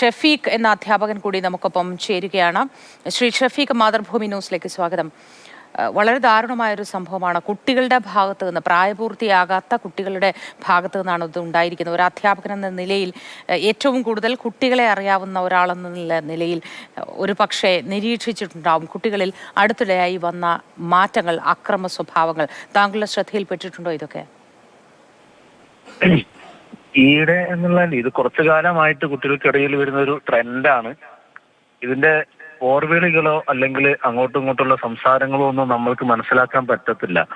ഷഫീഖ് എന്ന അധ്യാപകൻ കൂടി നമുക്കൊപ്പം ചേരുകയാണ്. ശ്രീ ഷഫീഖ് മാതൃഭൂമി ന്യൂസിലേക്ക് സ്വാഗതം. വളരെ ദാരുണമായ ഒരു സംഭവമാണ്. കുട്ടികളുടെ ഭാഗത്ത് നിന്ന് പ്രായപൂർത്തിയാകാത്ത കുട്ടികളുടെ ഭാഗത്ത് നിന്നാണ് ഇത് ഉണ്ടായിരിക്കുന്നത്. ഒരു അധ്യാപകൻ എന്ന നിലയിൽ ഏറ്റവും കൂടുതൽ കുട്ടികളെ അറിയാവുന്ന ഒരാളെന്ന നിലയിൽ ഒരു പക്ഷേ നിരീക്ഷിച്ചിട്ടുണ്ടാവും. കുട്ടികളിൽ അടുത്തിടെയായി വന്ന മാറ്റങ്ങൾ അക്രമ സ്വഭാവങ്ങൾ താങ്കളുടെ ശ്രദ്ധയിൽപ്പെട്ടിട്ടുണ്ടോ ഇതൊക്കെ? ഈയിടെ എന്നുള്ള ഇത് കുറച്ചു കാലമായിട്ട് കുട്ടികൾക്കിടയിൽ വരുന്ന ഒരു ട്രെൻഡാണ്. ഇതിന്റെ ഓർവേളികളോ അല്ലെങ്കിൽ അങ്ങോട്ടും ഇങ്ങോട്ടുള്ള സംസാരങ്ങളോ ഒന്നും നമ്മൾക്ക് മനസ്സിലാക്കാൻ പറ്റത്തില്ല.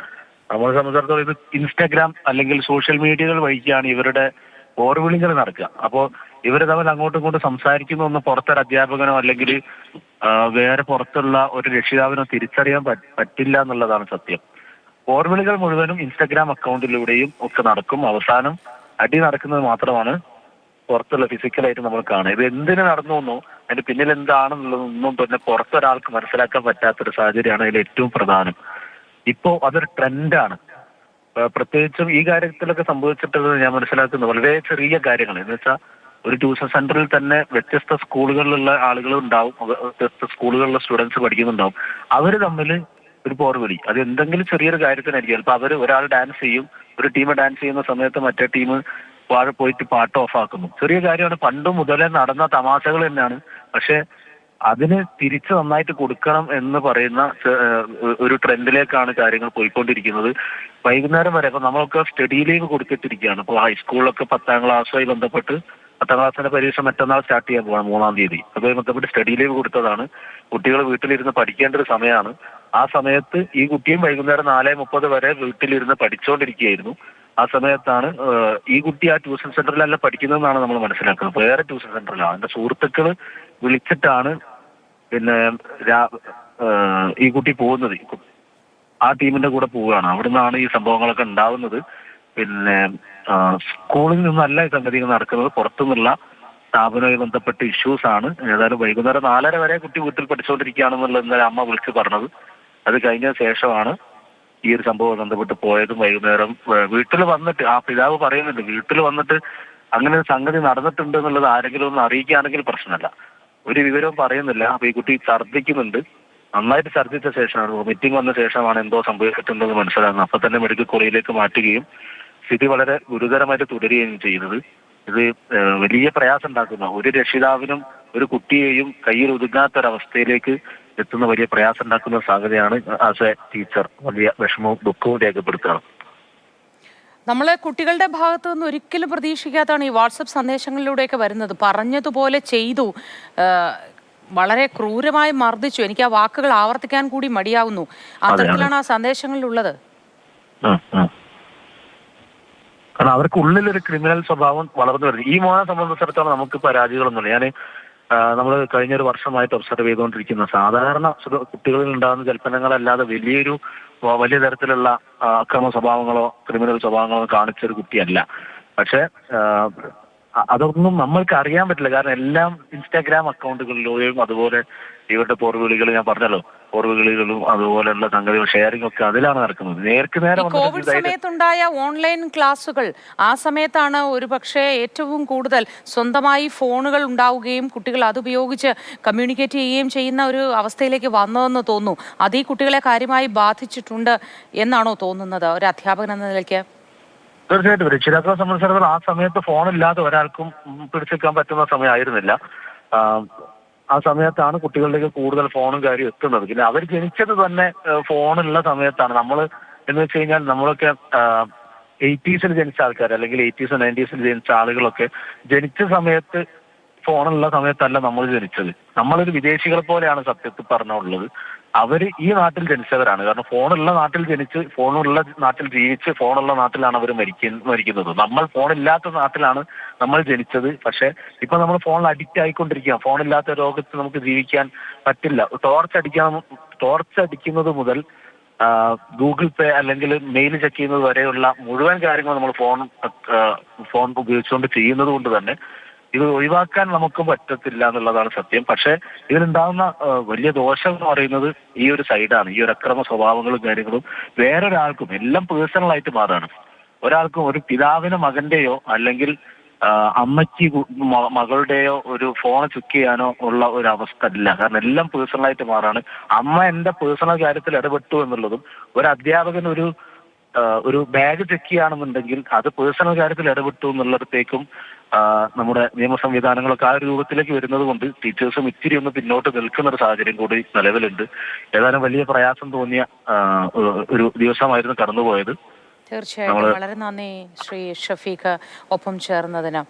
നമ്മളെ സംബന്ധിച്ചിടത്തോളം ഇത് ഇൻസ്റ്റാഗ്രാം അല്ലെങ്കിൽ സോഷ്യൽ മീഡിയകൾ വഴിക്കാണ് ഇവരുടെ ഓർവിളികൾ നടക്കുക. അപ്പോൾ ഇവർ തമ്മിൽ അങ്ങോട്ടും ഇങ്ങോട്ടും സംസാരിക്കുന്ന ഒന്ന് പുറത്തൊരു അധ്യാപകനോ അല്ലെങ്കിൽ വേറെ പുറത്തുള്ള ഒരു രക്ഷിതാവിനോ തിരിച്ചറിയാൻ പറ്റില്ല എന്നുള്ളതാണ് സത്യം. ഓർവിളികൾ മുഴുവനും ഇൻസ്റ്റാഗ്രാം അക്കൗണ്ടിലൂടെയും ഒക്കെ നടക്കും. അവസാനം അടി നടക്കുന്നത് മാത്രമാണ് പുറത്തുള്ള ഫിസിക്കലായിട്ട് നമ്മൾ കാണുക. ഇത് എന്തിനു നടന്നു എന്നോ അതിന്റെ പിന്നിൽ എന്താണെന്നുള്ളതൊന്നും തന്നെ പുറത്തൊരാൾക്ക് മനസ്സിലാക്കാൻ പറ്റാത്തൊരു സാഹചര്യമാണ് അതിൽ ഏറ്റവും പ്രധാനം. ഇപ്പോ അതൊരു ട്രെൻഡാണ് പ്രത്യേകിച്ചും ഈ കാര്യത്തിലൊക്കെ സംഭവിച്ചിട്ടുള്ളത് ഞാൻ മനസ്സിലാക്കുന്നത് വളരെ ചെറിയ കാര്യങ്ങൾ എന്ന് വെച്ചാൽ ഒരു ട്യൂഷൻ സെന്ററിൽ തന്നെ വ്യത്യസ്ത സ്കൂളുകളിലുള്ള ആളുകൾ ഉണ്ടാവും. വ്യത്യസ്ത സ്കൂളുകളിലുള്ള സ്റ്റുഡൻസ് പഠിക്കുന്നുണ്ടാവും. അവർ തമ്മിൽ ഒരു പോർവിളി. അത് എന്തെങ്കിലും ചെറിയൊരു കാര്യത്തിനായിരിക്കും. ചിലപ്പോൾ അവർ ഒരാൾ ഡാൻസ് ചെയ്യും ഒരു ടീം ഡാൻസ് ചെയ്യുന്ന സമയത്ത് മറ്റേ ടീം വാഴ പോയിട്ട് പാട്ട് ഓഫ് ആക്കുന്നു. ചെറിയ കാര്യമാണ്. പണ്ട് മുതലേ നടന്ന തമാശകൾ തന്നെയാണ്. പക്ഷെ അതിന് തിരിച്ച് നന്നായിട്ട് കൊടുക്കണം എന്ന് പറയുന്ന ഒരു ട്രെൻഡിലേക്കാണ് കാര്യങ്ങൾ പോയിക്കൊണ്ടിരിക്കുന്നത്. വൈകുന്നേരം വരെ അപ്പൊ നമ്മളൊക്കെ സ്റ്റഡി ലീവ് കൊടുത്തിട്ടിരിക്കുകയാണ്. ഇപ്പോൾ ഹൈസ്കൂളിലൊക്കെ പത്താം ക്ലാസ്സുമായി ബന്ധപ്പെട്ട് പത്താം ക്ലാസ്സിന്റെ പരീക്ഷ മറ്റന്നാൾ സ്റ്റാർട്ട് ചെയ്യാൻ പോകണം മൂന്നാം തീയതി. അതുമായി ബന്ധപ്പെട്ട് സ്റ്റഡി ലീവ് കൊടുത്തതാണ്. കുട്ടികൾ വീട്ടിലിരുന്ന് പഠിക്കേണ്ട ഒരു സമയമാണ്. ആ സമയത്ത് ഈ കുട്ടിയും വൈകുന്നേരം നാല് മുപ്പത് വരെ വീട്ടിലിരുന്ന് പഠിച്ചുകൊണ്ടിരിക്കുകയായിരുന്നു ആ സമയത്താണ് ഈ കുട്ടി ആ ട്യൂഷൻ സെന്ററിലല്ല പഠിക്കുന്നതെന്നാണ് നമ്മൾ മനസ്സിലാക്കുന്നത്. വേറെ ട്യൂഷൻ സെന്ററിലാണ് എന്റെ സുഹൃത്തുക്കൾ വിളിച്ചിട്ടാണ് പിന്നെ ഈ കുട്ടി പോകുന്നത്. ആ ടീമിന്റെ കൂടെ പോവുകയാണ്. അവിടെ നിന്നാണ് ഈ സംഭവങ്ങളൊക്കെ ഉണ്ടാവുന്നത്. പിന്നെ സ്കൂളിൽ നിന്നല്ല ഈ സംഗതികൾ നടക്കുന്നത്. പുറത്തുനിന്നുള്ള സ്ഥാപനവുമായി ബന്ധപ്പെട്ട ഇഷ്യൂസ് ആണ്. ഏതായാലും വൈകുന്നേരം നാലര വരെ കുട്ടി വീട്ടിൽ പഠിച്ചുകൊണ്ടിരിക്കുകയാണെന്നുള്ളത് ഇന്നലെ അമ്മ വിളിച്ചു പറഞ്ഞത്. അത് കഴിഞ്ഞ ശേഷമാണ് ഈ ഒരു സംഭവം ബന്ധപ്പെട്ട് പോയതും വൈകുന്നേരം വീട്ടിൽ വന്നിട്ട് ആ പിതാവ് പറയുന്നുണ്ട് വീട്ടിൽ വന്നിട്ട് അങ്ങനെ ഒരു സംഗതി നടന്നിട്ടുണ്ട് എന്നുള്ളത് ആരെങ്കിലും ഒന്ന് അറിയിക്കുകയാണെങ്കിൽ പ്രശ്നമല്ല. ഒരു വിവരവും പറയുന്നില്ല. അപ്പൊ ഈ കുട്ടി ഛർദ്ദിക്കുന്നുണ്ട്. നന്നായിട്ട് ഛർദ്ദിച്ച ശേഷമാണ് വൊമിറ്റിംഗ് വന്ന ശേഷമാണ് എന്തോ സംഭവിച്ചിട്ടുണ്ടെന്ന് മനസ്സിലാകുന്നത്. അപ്പൊ തന്നെ മെഡിക്കൽ കോളേജിലേക്ക് മാറ്റുകയും സ്ഥിതി വളരെ ഗുരുതരമായിട്ട് തുടരുകയും ചെയ്യുന്നത്. ഇത് വലിയ പ്രയാസം ഉണ്ടാക്കുന്ന ഒരു രക്ഷിതാവിനും ഒരു കുട്ടിയെയും കയ്യിൽ ഒതുങ്ങാത്തൊരവസ്ഥയിലേക്ക് എത്തുന്ന വലിയ പ്രയാസം ഉണ്ടാക്കുന്ന സാഹചര്യമാണ് ആസ് എ ടീച്ചർ വലിയ വിഷമവും ദുഃഖവും രേഖപ്പെടുത്തുകയാണ് നമ്മൾ കുട്ടികളുടെ ഭാഗത്തു നിന്ന് ഒരിക്കലും പ്രതീക്ഷിക്കാത്തതാണ് ഈ വാട്സപ്പ് സന്ദേശങ്ങളിലൂടെയൊക്കെ വരുന്നത്. പറഞ്ഞതുപോലെ ചെയ്തു. വളരെ ക്രൂരമായി മർദ്ദിച്ചു. എനിക്ക് ആ വാക്കുകൾ ആവർത്തിക്കാൻ കൂടി മടിയാവുന്നു. അത്തരത്തിലാണ് ആ സന്ദേശങ്ങളിലുള്ളത്. കാരണം അവർക്ക് ഉള്ളിലൊരു ക്രിമിനൽ സ്വഭാവം വളർന്നു വരുന്നത് ഈ മോനെ സംബന്ധിച്ചിടത്തോളം നമുക്ക് പരാതികളൊന്നുമില്ല. ഞാൻ നമ്മൾ കഴിഞ്ഞൊരു വർഷമായിട്ട് ഒബ്സർവ് ചെയ്തുകൊണ്ടിരിക്കുന്ന. സാധാരണ കുട്ടികളിൽ ഉണ്ടാകുന്ന ജൽപ്പനങ്ങളല്ലാതെ വലിയൊരു വലിയ തരത്തിലുള്ള അക്രമ സ്വഭാവങ്ങളോ ക്രിമിനൽ സ്വഭാവങ്ങളോ കാണിച്ച ഒരു കുട്ടിയല്ല. പക്ഷെ അതൊന്നും നമ്മൾക്ക് അറിയാൻ പറ്റില്ല. കാരണം എല്ലാം ഇൻസ്റ്റാഗ്രാം അക്കൗണ്ടുകളിലൂടെയും അതുപോലെ ഇവരുടെ പോർവിളികൾ ഞാൻ പറഞ്ഞല്ലോ. പോർവിളികളും അതുപോലെയുള്ള സംഗതികൾ ഷെയറിംഗ് ഒക്കെ അതിലാണ് നടക്കുന്നത്. നേർക്ക് നേരെ കോവിഡ് സമയത്തുണ്ടായ ഓൺലൈൻ ക്ലാസുകൾ ആ സമയത്താണ് ഒരു പക്ഷേ ഏറ്റവും കൂടുതൽ സ്വന്തമായി ഫോണുകൾ ഉണ്ടാവുകയും കുട്ടികൾ അതുപയോഗിച്ച് കമ്മ്യൂണിക്കേറ്റ് ചെയ്യുകയും ചെയ്യുന്ന ഒരു അവസ്ഥയിലേക്ക് വന്നതെന്ന് തോന്നുന്നു. അത് ഈ കുട്ടികളെ കാര്യമായി ബാധിച്ചിട്ടുണ്ട് എന്നാണോ തോന്നുന്നത്? ഒരു അധ്യാപകൻ എന്ന നിലയ്ക്ക്. തീർച്ചയായിട്ടും. രക്ഷിതാക്കളെ സംബന്ധിച്ചിടത്തോളം ആ സമയത്ത് ഫോണില്ലാതെ ഒരാൾക്കും പിടിച്ചെടുക്കാൻ പറ്റുന്ന സമയമായിരുന്നില്ല. ആ, സമയത്താണ് കുട്ടികളിലേക്ക് കൂടുതൽ ഫോണും കാര്യം എത്തുന്നത്. പിന്നെ അവർ ജനിച്ചത് തന്നെ ഫോണുള്ള സമയത്താണ്. നമ്മൾ എന്ന് വെച്ച് കഴിഞ്ഞാൽ നമ്മളൊക്കെ എയ്റ്റീസിൽ ജനിച്ച ആൾക്കാർ അല്ലെങ്കിൽ എയ്റ്റീസ് നയന്റീസിൽ ജനിച്ച ആളുകളൊക്കെ ജനിച്ച സമയത്ത് ഫോണുള്ള സമയത്തല്ല നമ്മൾ ജനിച്ചത്. നമ്മളൊരു വിദേശികളെ പോലെയാണ് സത്യത്തിൽ പറഞ്ഞുള്ളത് അവർ ഈ നാട്ടിൽ ജനിച്ചവരാണ്. കാരണം ഫോണുള്ള നാട്ടിൽ ജനിച്ച് ഫോണുള്ള നാട്ടിൽ ജീവിച്ച് ഫോണുള്ള നാട്ടിലാണ് അവർ മരിക്കുന്ന മരിക്കുന്നത്. നമ്മൾ ഫോണില്ലാത്ത നാട്ടിലാണ് നമ്മൾ ജനിച്ചത്. പക്ഷെ ഇപ്പൊ നമ്മൾ ഫോണിൽ അഡിക്റ്റ് ആയിക്കൊണ്ടിരിക്കുക ഫോണില്ലാത്ത ലോകത്ത് നമുക്ക് ജീവിക്കാൻ പറ്റില്ല. ടോർച്ച് അടിക്കാൻ ടോർച്ച് അടിക്കുന്നത് മുതൽ ഗൂഗിൾ പേ അല്ലെങ്കിൽ മെയിൽ ചെക്ക് ചെയ്യുന്നത് വരെയുള്ള മുഴുവൻ കാര്യങ്ങളും നമ്മൾ ഫോൺ ഫോൺ ഉപയോഗിച്ചുകൊണ്ട് ചെയ്യുന്നത് കൊണ്ട് തന്നെ ഇത് ഒഴിവാക്കാൻ നമുക്ക് പറ്റത്തില്ല എന്നുള്ളതാണ് സത്യം. പക്ഷെ ഇതിലുണ്ടാകുന്ന വലിയ ദോഷം എന്ന് പറയുന്നത് ഈ ഒരു സൈഡാണ്. ഈ ഒരു അക്രമ സ്വഭാവങ്ങളും കാര്യങ്ങളും വേറൊരാൾക്കും എല്ലാം പേഴ്സണലായിട്ട് മാറാണ് ഒരാൾക്കും ഒരു പിതാവിന് മകന്റെയോ അല്ലെങ്കിൽ അമ്മയ്ക്ക് മകളുടെയോ ഒരു ഫോൺ ചുക്ക് ചെയ്യാനോ ഉള്ള ഒരു അവസ്ഥ ഇല്ല. കാരണം എല്ലാം പേഴ്സണലായിട്ട് മാറാണ്. അമ്മ എന്റെ പേഴ്സണൽ കാര്യത്തിൽ ഇടപെട്ടു എന്നുള്ളതും ഒരു അധ്യാപകൻ ഒരു ഒരു ബാഗ് ചെക്ക് ചെയ്യുകയാണെന്നുണ്ടെങ്കിൽ അത് പേഴ്സണൽ കാര്യത്തിൽ ഇടപെട്ടു എന്നുള്ളിടത്തേക്കും നമ്മുടെ നിയമ സംവിധാനങ്ങളൊക്കെ ആ ഒരു രൂപത്തിലേക്ക് വരുന്നത് കൊണ്ട് ടീച്ചേഴ്സും ഇത്തിരി ഒന്ന് പിന്നോട്ട് നിൽക്കുന്ന ഒരു സാഹചര്യം കൂടി നിലവിലുണ്ട്. ഏതായാലും വലിയ പ്രയാസം തോന്നിയ ഒരു ദിവസമായിരുന്നു കടന്നുപോയത്. തീർച്ചയായിട്ടും. വളരെ നന്ദി ശ്രീ ഷഫീഖ് ഒപ്പം ചേർന്നതിന്.